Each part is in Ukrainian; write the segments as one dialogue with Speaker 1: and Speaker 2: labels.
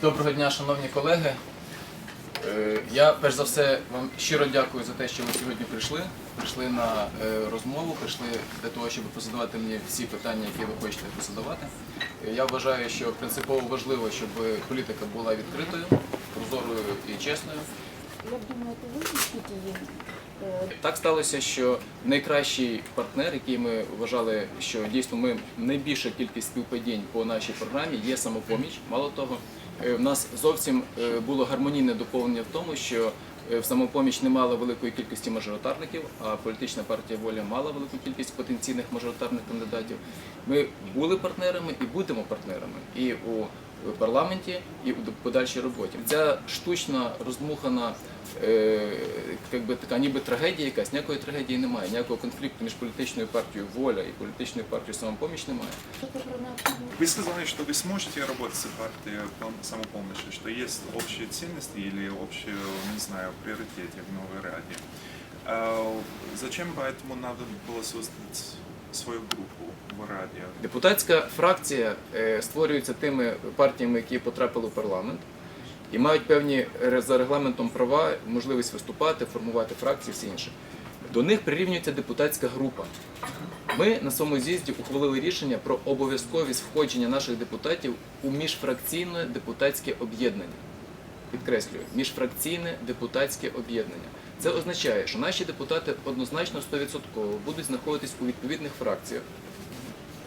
Speaker 1: Доброго дня, шановні колеги. Е, Я перш за все вам щиро дякую за те, що ви сьогодні прийшли. Прийшли на е, розмову, прийшли для того, щоб позадавати мені всі питання, які ви хочете позадавати. Е, Я вважаю, що принципово важливо, щоб політика була відкритою, прозорою і чесною.
Speaker 2: Я думаю, это вы ищете им. Э,
Speaker 1: Так сталося, що найкращий партнер, який ми вважали, що дійсно ми найбільша кількість співпадінь по нашій програмі, є самопоміч. Мало того, е, в нас зовсім е, було гармонійне доповнення в тому, що е, в самопоміч не мала великої кількості мажоритарників, а політична партія воля мала велику кількість потенційних мажоритарних кандидатів. Ми були партнерами і будемо партнерами і у парламенті, і у подальшій роботі. Ця штучна роздмухана е, як би така ніби трагедія якась, ніякої трагедії немає, ніякого конфлікту між політичною партією воля і політичною партією самопоміч немає.
Speaker 2: Это про необходимость.
Speaker 3: Вы сказали, что вы сможете работать с партией пом- самопомощи, что есть общие ценности или общие, не знаю, приоритеты в Новой Раде. А Зачем поэтому надо было создать свою группу в Раде?
Speaker 1: Депутатська фракція е, створюється тими партіями, які потрапили в парламент. І мають певні за регламентом права, можливість виступати, формувати фракції, все інше. До них прирівнюється депутатська група. Ми на своєму з'їзді ухвалили рішення про обов'язковість входження наших депутатів у міжфракційне депутатське об'єднання. Підкреслюю, міжфракційне депутатське об'єднання. Це означає, що наші депутати однозначно 100% будуть знаходитись у відповідних фракціях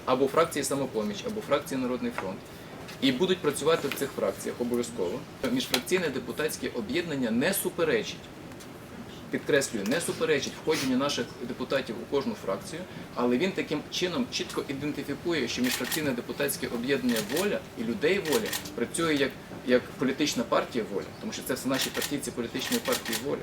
Speaker 1: або фракції самопоміч, або фракції Народний фронт. І будуть працювати в цих фракціях обов'язково. Міжфракційне депутатське об'єднання не суперечить підкреслюю, не суперечить входженню наших депутатів у кожну фракцію, але він таким чином чітко ідентифікує, що міжфракційне депутатське об'єднання воля і людей волі працює як, як політична партія воля, тому що це все наші партійці політичної партії воля.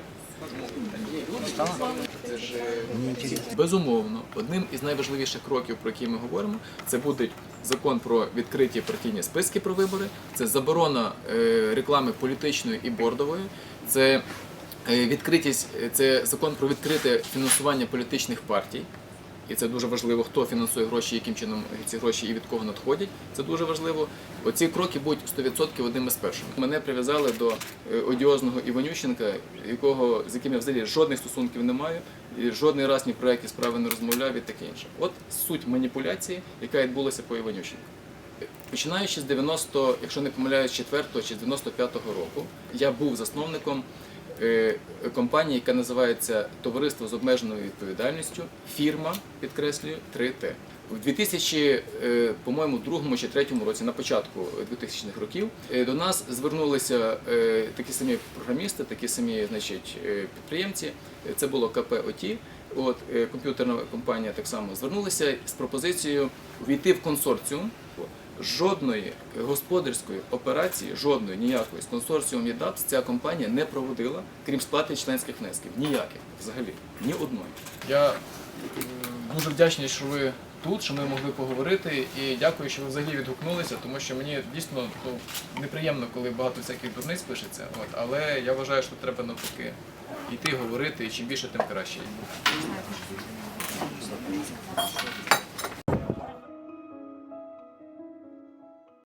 Speaker 1: Безумовно одним із найважливіших кроків, про які ми говоримо, це буде закон про відкриті партійні списки про вибори, це заборона е, реклами політичної і бордової, це відкритість, е, це закон про відкрите фінансування політичних партій. І це дуже важливо, хто фінансує гроші, яким чином ці гроші і від кого надходять. Це дуже важливо. Оці кроки будуть 100% одними з першими. Мене прив'язали до е, одіозного Іванющенка, якого з яким я взагалі жодних стосунків не маю, і жодний раз ні про які справи не розмовляв і таке інше. От суть маніпуляції, яка відбулася по Іванющенку. Починаючи з 90, якщо не помиляюсь, 4 чи з 95-го року, я був засновником е, компанії, яка називається Товариство з обмеженою відповідальністю, фірма, підкреслюю, 3Т. У 2000, е, по-моєму, другому чи третьому році, на початку 2000-х років, е, до нас звернулися е, такі самі програмісти, такі самі значить, е, підприємці. Е, Це було КП ОТІ. От е, комп'ютерна компанія так само звернулася з пропозицією увійти в консорціум. Жодної господарської операції, жодної ніякої з консорціумом ЄДАПС ця компанія не проводила, крім сплати членських внесків. Ніяких взагалі, ні одної. Я е, дуже вдячний, що ви тут, що ми могли поговорити, і дякую, що ви взагалі відгукнулися, тому що мені дійсно ну, неприємно, коли багато всяких дурниць пишеться. От, але я вважаю, що треба навпаки йти говорити, і чим більше, тим краще.